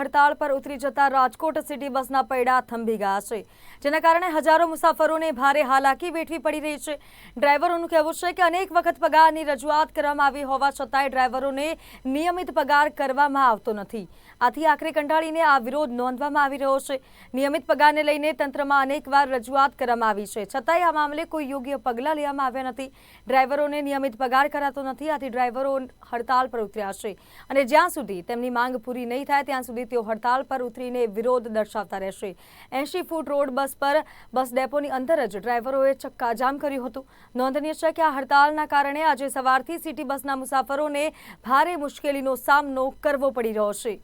હડતાળ પર ઉતરી જતા રાજકોટ સિટી બસના પૈડા થંભી ગયા છે, જેના કારણે હજારો મુસાફરોને ભારે હાલાકી વેઠવી પડી રહી છે. ડ્રાઈવરોનું કહેવું છે કે અનેક વખત પગારની રજૂઆત કરવામાં આવી હોવા છતાંય ડ્રાઈવરોને નિયમિત પગાર કરવામાં આવતો નથી. આથી આખરે કંટાળીને આ વિરોધ નોંધવામાં આવી રહ્યો છે. નિયમિત પગારને લઈને તંત્રમાં અનેકવાર રજૂઆત કરવામાં આવી છે. છતાંય આ મામલે કોઈ યોગ્ય પગલાં લેવામાં આવ્યા નથી. ડ્રાઈવરોને નિયમિત પગાર કરાતો નથી. આથી ડ્રાઈવરો હડતાળ પર ઉતર્યા છે અને જ્યાં સુધી તેમની માંગ પૂરી નહીં થાય, ત્યાં સુધી તેઓ હડતાળ પર ઉતરીને વિરોધ દર્શાવતા રહેશે. એંશી ફૂટ રોડ બસ પર બસ ડેપોની અંદર જ ડ્રાઈવરોએ ચક્કાજામ કર્યું હતું. નોંધનીય છે કે આ હડતાળના કારણે આજે સવારથી સિટી બસના મુસાફરોને ભારે મુશ્કેલીનો સામનો કરવો પડી રહ્યો છે.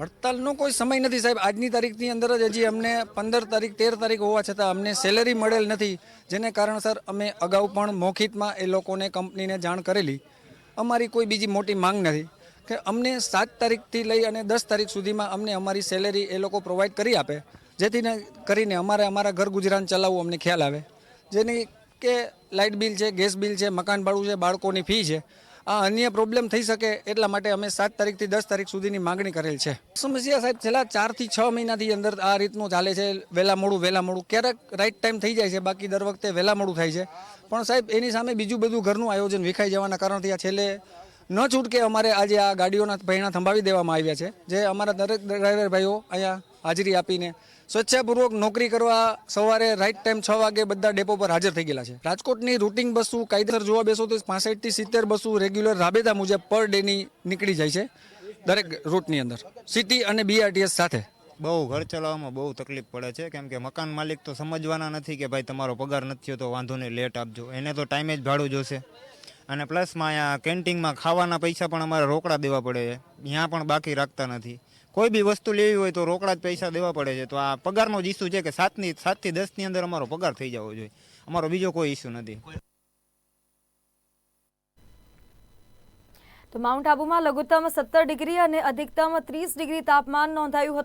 હડતાલનો કોઈ સમય નથી, સાહેબ. આજની તારીખની અંદર જ હજી અમને પંદર તારીખ, તેર તારીખ હોવા છતાં અમને સેલેરી મળેલ નથી. જેને કારણસર અમે અગાઉ પણ મોખિતમાં એ લોકોને, કંપનીને જાણ કરેલી. અમારી કોઈ બીજી મોટી માંગ નથી. કે અમને સાત તારીખથી લઈ અને દસ તારીખ સુધીમાં અમને અમારી સેલેરી એ લોકો પ્રોવાઈડ કરી આપે. જેથીને કરીને અમારે અમારા ઘર ગુજરાન ચલાવવું અમને ખ્યાલ આવે. જેની કે લાઇટ બિલ છે ગેસ બિલ છે, મકાન ભાડું છે, બાળકોની ફી છે. આ અન્ય પ્રોબ્લેમ થઈ શકે એટલા માટે અમે સાત તારીખથી દસ તારીખ સુધીની માંગણી કરેલ છે. સમસ્યા સાહેબ, છેલ્લા ચારથી છ મહિનાથી અંદર આ રીતનું ચાલે છે, વહેલા મોડું વહેલા મોડું. ક્યારેક રાઈટ ટાઈમ થઈ જાય છે, બાકી દર વખતે વહેલા મોડું થાય છે. પણ સાહેબ, એની સામે બીજું બધું ઘરનું આયોજન વિખાઈ જવાના કારણથી આ છેલ્લે ન છૂટકે અમારે આજે આ ગાડીઓના પૈણા થંભાવી દેવામાં આવ્યા છે, જે અમારા દરેક ડ્રાઈવર ભાઈઓ અહીંયા હાજરી આપીને સ્વચ્છાપૂર્વક નોકરી કરવા સવારે રાઈટ ટાઈમ છ વાગે બધા ડેપો પર હાજર થઈ ગયેલા છે. રાજકોટની રૂટિંગ બસો, કાયદેસર જોવા બેસો તો પાસઠથી સિત્તેર બસો રેગ્યુલર રાબેતા મુજબ પર ડેની નીકળી જાય છે દરેક રૂટની અંદર. સિટી અને બીઆરટીએસ સાથે. બહુ ઘર ચલાવવામાં બહુ તકલીફ પડે છે. કેમ કે મકાન માલિક તો સમજવાના નથી કે ભાઈ તમારો પગાર નથી તો વાંધો નહીં લેટ આપજો. એને તો ટાઈમે જ ભાડું જોશે. અને પ્લસમાં અહીંયા કેન્ટીનમાં ખાવાના પૈસા પણ અમારે રોકડા દેવા પડે છે. ત્યાં પણ બાકી રાખતા નથી. કોઈ બી વસ્તુ લેવી હોય તો રોકડા જ પૈસા દેવા પડે છે. તો આ પગારનો જ ઇસ્યુ છે કે સાતની સાતથી દસની અંદર અમારો પગાર થઈ જવો જોઈએ. અમારો બીજો કોઈ ઇસ્યુ નથી. તો માઉન્ટ આબુમાં લઘુત્તમ સત્તર ડિગ્રી અને અધિકતમ ત્રીસ ડિગ્રી તાપમાન નોંધાયું હતું.